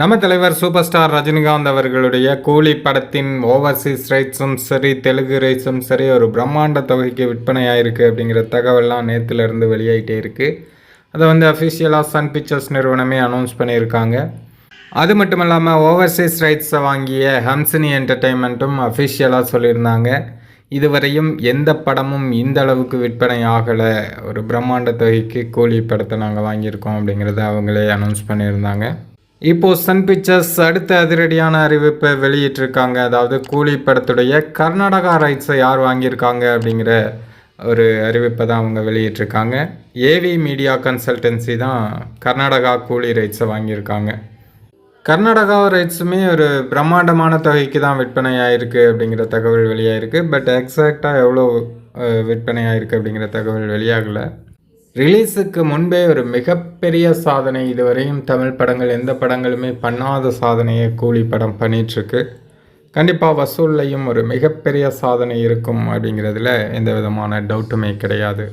நம்ம தலைவர் super star Rajinikanth அவர்களுடைய கூலி படத்தின் ஓவர்சீஸ் ரைட்ஸும் சரி தெலுங்கு ரைட்ஸும் சரி ஒரு பிரம்மாண்ட தொகைக்கு விற்பனை ஆயிருக்கு அப்படிங்கிற தகவல்லாம் நேற்றுலேருந்து வெளியாகிட்டே இருக்குது அதை வந்து அஃபிஷியலாக சன் பிக்சர்ஸ் நிறுவனமே அனௌன்ஸ் பண்ணியிருக்காங்க. அது மட்டும் இல்லாமல் ஓவர்சீஸ் ரைட்ஸை வாங்கிய ஹம்சினி என்டர்டெயின்மெண்ட்டும் அஃபிஷியலாக சொல்லியிருந்தாங்க. இதுவரையும் எந்த படமும் இந்த அளவுக்கு விற்பனை ஆகலை. ஒரு பிரம்மாண்ட தொகைக்கு கூலி படத்தை நாங்கள் வாங்கியிருக்கோம் அப்படிங்கிறத அவங்களே அனௌன்ஸ் பண்ணியிருந்தாங்க. இப்போது சன் பிக்சர்ஸ் அடுத்த அதிரடியான அறிவிப்பை வெளியிட்டிருக்காங்க. அதாவது கூலி படத்துடைய கர்நாடகா ரைட்ஸை யார் வாங்கியிருக்காங்க அப்படிங்கிற ஒரு அறிவிப்பை தான் அவங்க வெளியிட்டிருக்காங்க. ஏவி மீடியா கன்சல்டன்சி தான் கர்நாடகா கூலி ரைட்ஸை வாங்கியிருக்காங்க. கர்நாடகா ரைட்ஸுமே ஒரு பிரம்மாண்டமான தொகைக்கு தான் விற்பனை ஆயிருக்கு அப்படிங்கிற தகவல் வெளியாகிருக்கு பட் எக்ஸாக்டாக எவ்வளோ விற்பனை ஆயிருக்கு அப்படிங்கிற தகவல் வெளியாகலை. ரிலீஸுக்கு முன்பே ஒரு மிகப்பெரிய சாதனை இதுவரையும் தமிழ் படங்கள் எந்த படங்களுமே பண்ணாத சாதனையை கூலி படம் பண்ணிகிட்ருக்கு கண்டிப்பாக வசூல்லையும் ஒரு மிகப்பெரிய சாதனை இருக்கும் அப்படிங்கிறதுல எந்த விதமான டவுட்டுமே கிடையாது.